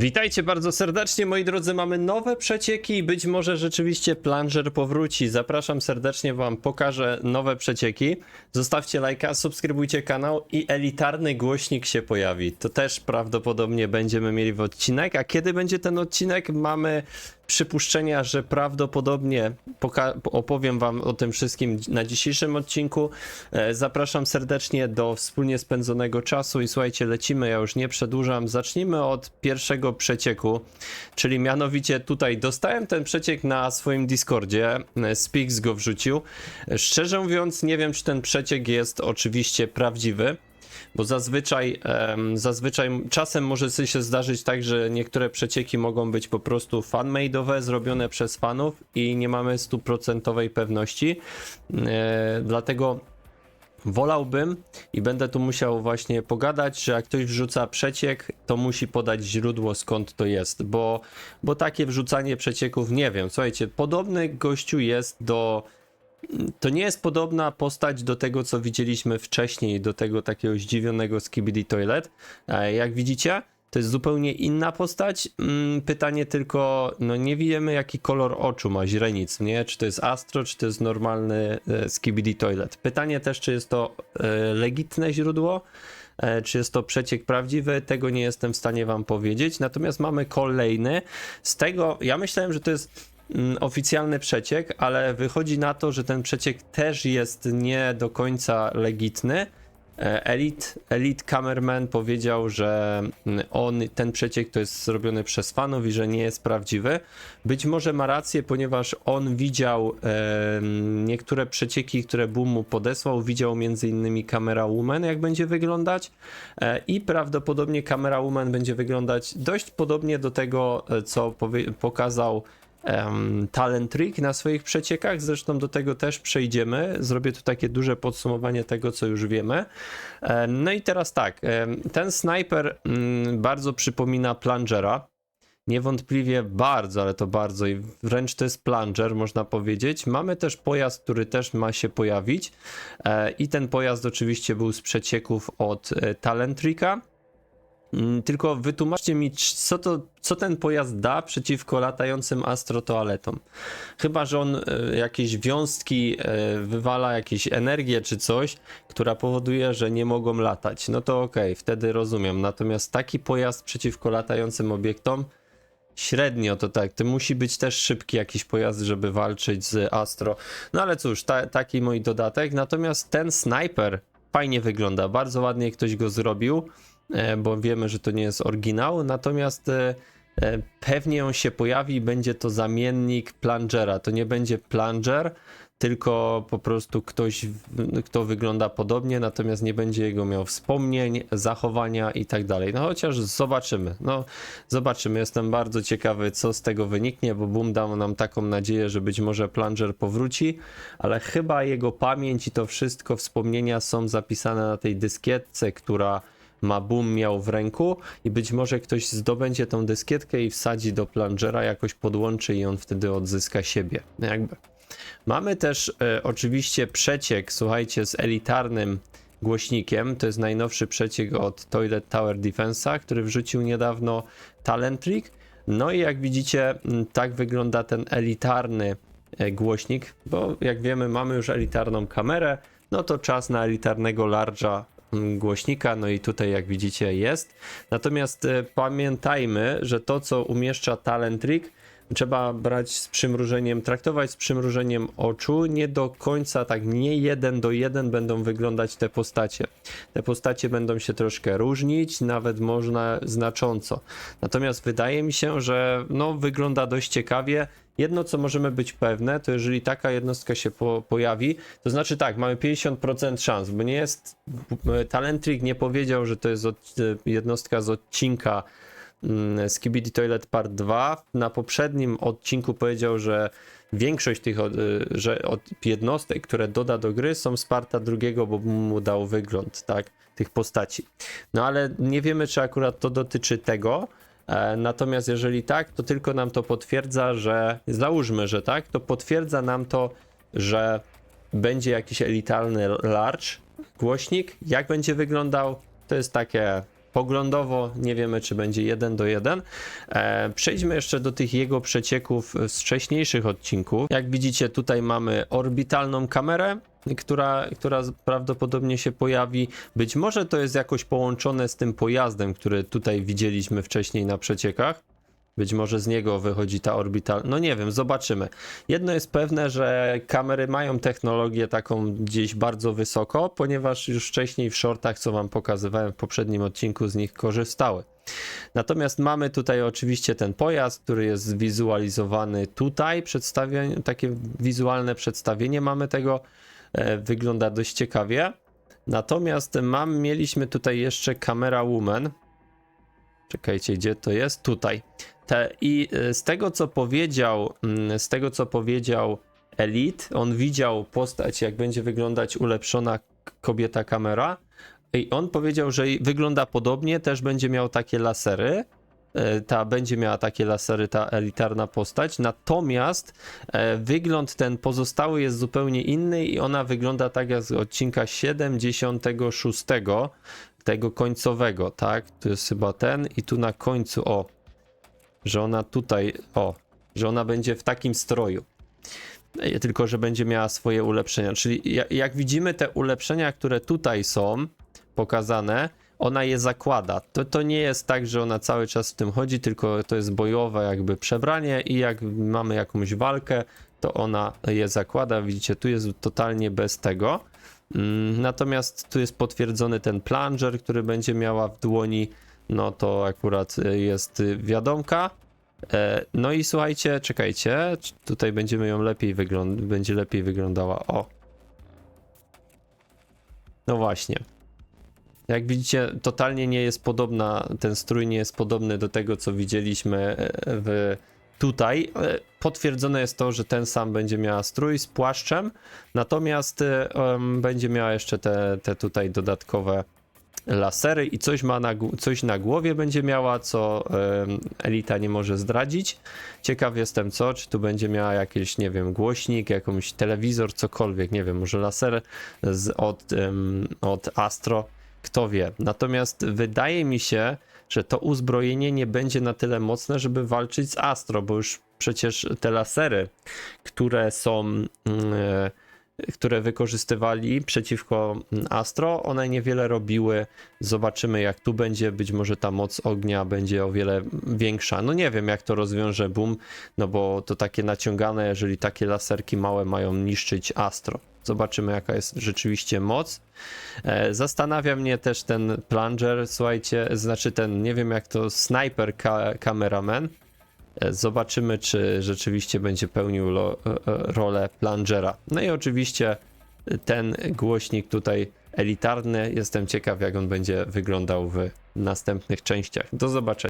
Witajcie bardzo serdecznie, moi drodzy. Mamy nowe przecieki i być może rzeczywiście plunger powróci. Zapraszam serdecznie, wam pokażę nowe przecieki. Zostawcie lajka, subskrybujcie kanał i elitarny głośnik się pojawi. To też prawdopodobnie będziemy mieli w odcinek. A kiedy będzie ten odcinek? Mamy przypuszczenia, że prawdopodobnie opowiem wam o tym wszystkim na dzisiejszym odcinku. E, Zapraszam serdecznie do wspólnie spędzonego czasu i słuchajcie, lecimy, ja już nie przedłużam. Zacznijmy od pierwszego przecieku, czyli mianowicie tutaj dostałem ten przeciek na swoim Discordzie, e, Spix go wrzucił. E, Szczerze mówiąc, nie wiem, czy ten przeciek jest oczywiście prawdziwy bo zazwyczaj, zazwyczaj czasem może się zdarzyć tak, że niektóre przecieki mogą być po prostu fanmade'owe, zrobione przez fanów i nie mamy stuprocentowej pewności. E, dlatego wolałbym i będę tu musiał właśnie pogadać, że jak ktoś wrzuca przeciek, to musi podać źródło skąd to jest, bo, bo takie wrzucanie przecieków, nie wiem, słuchajcie, podobny gościu jest do to nie jest podobna postać do tego, co widzieliśmy wcześniej, do tego takiego zdziwionego Skibidi Toilet. E, Jak widzicie, to jest zupełnie inna postać. Mm, Pytanie tylko, no nie wiemy jaki kolor oczu ma źrenic, nie? Czy to jest Astro, czy to jest normalny e, Skibidi Toilet. Pytanie też, czy jest to e, legitne źródło, e, czy jest to przeciek prawdziwy, tego nie jestem w stanie wam powiedzieć. Natomiast mamy kolejny. Z tego, ja myślałem, że to jest oficjalny przeciek, ale wychodzi na to, że ten przeciek też jest nie do końca legitny. E, Elite, Elite Cameraman powiedział, że mm, on, ten przeciek to jest zrobiony przez fanów i że nie jest prawdziwy. Być może ma rację, ponieważ on widział e, niektóre przecieki, które Boom mu podesłał. Widział innymi Camera Woman, jak będzie wyglądać e, i prawdopodobnie Camera Woman będzie wyglądać dość podobnie do tego, e, co pokazał em, talent trick na swoich przeciekach. Zresztą do tego też przejdziemy. Zrobię tu takie duże podsumowanie tego, co już wiemy. Em, No i teraz tak, ten snajper mm, bardzo przypomina plungera. Niewątpliwie bardzo, ale to bardzo i wręcz to jest plunger, można powiedzieć. Mamy też pojazd, który też ma się pojawić e, i ten pojazd oczywiście był z przecieków od e, Talentrika. Mm, Tylko wytłumaczcie mi, co, to, co ten pojazd da przeciwko latającym astrotoaletom. Chyba, że on e, jakieś wiązki e, wywala, jakieś energię czy coś, która powoduje, że nie mogą latać. No to okej, wtedy rozumiem. Natomiast taki pojazd przeciwko latającym obiektom, średnio to tak. To musi być też szybki jakiś pojazd, żeby walczyć z Astro. No ale cóż, ta, taki mój dodatek. Natomiast ten snajper fajnie wygląda. Bardzo ładnie ktoś go zrobił bo wiemy, że to nie jest oryginał, natomiast e, e, pewnie on się pojawi i będzie to zamiennik plungera. To nie będzie plunger, tylko po prostu ktoś, kto wygląda podobnie, natomiast nie będzie jego miał wspomnień, zachowania i tak dalej. No chociaż zobaczymy. No zobaczymy. Jestem bardzo ciekawy, co z tego wyniknie, bo Boom dał nam taką nadzieję, że być może plunger powróci, ale chyba jego pamięć i to wszystko, wspomnienia są zapisane na tej dyskietce, która ma boom miał w ręku i być może ktoś zdobędzie tą dyskietkę i wsadzi do plungera, jakoś podłączy i on wtedy odzyska siebie. Jakby. Mamy też e, oczywiście przeciek, słuchajcie, z elitarnym głośnikiem. To jest najnowszy przeciek od Toilet Tower Defense'a, który wrzucił niedawno Talent. No i jak widzicie, m, tak wygląda ten elitarny e, głośnik, bo jak wiemy, mamy już elitarną kamerę, no to czas na elitarnego large'a mm, głośnika, no i tutaj jak widzicie jest. Natomiast e, pamiętajmy, że to co umieszcza Talent Trick trzeba brać z przymrużeniem, traktować z przymrużeniem oczu. Nie do końca tak, nie jeden do jeden będą wyglądać te postacie. Te postacie będą się troszkę różnić, nawet można znacząco. Natomiast wydaje mi się, że no, wygląda dość ciekawie. Jedno, co możemy być pewne, to jeżeli taka jednostka się po, pojawi, to znaczy tak, mamy 50% szans, bo nie jest. Talentrik nie powiedział, że to jest od, jednostka z odcinka Skibidi Toilet Part 2. Na poprzednim odcinku powiedział, że większość tych od, y, że od jednostek, które doda do gry, są z parta drugiego, bo mu dał wygląd, tak, tych postaci. No ale nie wiemy, czy akurat to dotyczy tego. E, Natomiast jeżeli tak, to tylko nam to potwierdza, że załóżmy, że tak, to potwierdza nam to, że będzie jakiś elitarny large głośnik. Jak będzie wyglądał, to jest takie Poglądowo nie wiemy, czy będzie 1 do 1. E, przejdźmy jeszcze do tych jego przecieków z wcześniejszych odcinków. Jak widzicie, tutaj mamy orbitalną kamerę, która, która prawdopodobnie się pojawi. Być może to jest jakoś połączone z tym pojazdem, który tutaj widzieliśmy wcześniej na przeciekach. Być może z niego wychodzi ta orbital. No nie wiem, zobaczymy. Jedno jest pewne, że kamery mają technologię taką gdzieś bardzo wysoko, ponieważ już wcześniej w shortach, co wam pokazywałem w poprzednim odcinku, z nich korzystały. Natomiast mamy tutaj oczywiście ten pojazd, który jest zwizualizowany tutaj, przedstawienie, takie wizualne przedstawienie mamy tego, e, wygląda dość ciekawie. Natomiast mam, mieliśmy tutaj jeszcze kamera Woman. Czekajcie, gdzie to jest? Tutaj. Te, I y, z tego co powiedział, mm, z tego co powiedział Elite, on widział postać, jak będzie wyglądać ulepszona kobieta kamera. I on powiedział, że wygląda podobnie, też będzie miał takie lasery. E, Ta będzie miała takie lasery, ta elitarna postać. Natomiast e, wygląd ten pozostały jest zupełnie inny i ona wygląda tak jak z odcinka 76, tego końcowego, tak? To jest chyba ten i tu na końcu, o, że ona tutaj, o, że ona będzie w takim stroju. E, Tylko, że będzie miała swoje ulepszenia. Czyli jak, widzimy te ulepszenia, które tutaj są pokazane, ona je zakłada. To, to nie jest tak, że ona cały czas w tym chodzi, tylko to jest bojowe jakby przebranie i jak mamy jakąś walkę, to ona je zakłada. Widzicie, tu jest totalnie bez tego. Mm, Natomiast tu jest potwierdzony ten plunger, który będzie miała w dłoni. No to akurat y, jest y, wiadomka. E, No i słuchajcie, czekajcie, tutaj będziemy ją lepiej wyglądać, będzie lepiej wyglądała. O. No właśnie. Jak widzicie, totalnie nie jest podobna, ten strój nie jest podobny do tego, co widzieliśmy e, w tutaj. E, Potwierdzone jest to, że ten sam będzie miała strój z płaszczem, natomiast e, em, będzie miała jeszcze te, te tutaj dodatkowe lasery i coś ma na, coś na głowie będzie miała, co Elita nie może zdradzić. Ciekaw jestem co, czy tu będzie miała jakiś, nie wiem, głośnik, jakąś telewizor, cokolwiek, nie wiem, może laser z, od, od Astro, kto wie. Natomiast wydaje mi się, że to uzbrojenie nie będzie na tyle mocne, żeby walczyć z Astro, bo już przecież te lasery, które są, mm, e, które wykorzystywali przeciwko Astro, one niewiele robiły. Zobaczymy, jak tu będzie. Być może ta moc ognia będzie o wiele większa. No nie wiem, jak to rozwiąże Boom, no bo to takie naciągane, jeżeli takie laserki małe mają niszczyć Astro. Zobaczymy, jaka jest rzeczywiście moc. E, Zastanawia mnie też ten plunger, słuchajcie, znaczy ten, nie wiem jak to, sniper ka cameraman. E, Zobaczymy, czy rzeczywiście będzie pełnił lo, e, e, rolę plungera. No i oczywiście ten głośnik tutaj elitarny. Jestem ciekaw, jak on będzie wyglądał w następnych częściach. Do zobaczenia.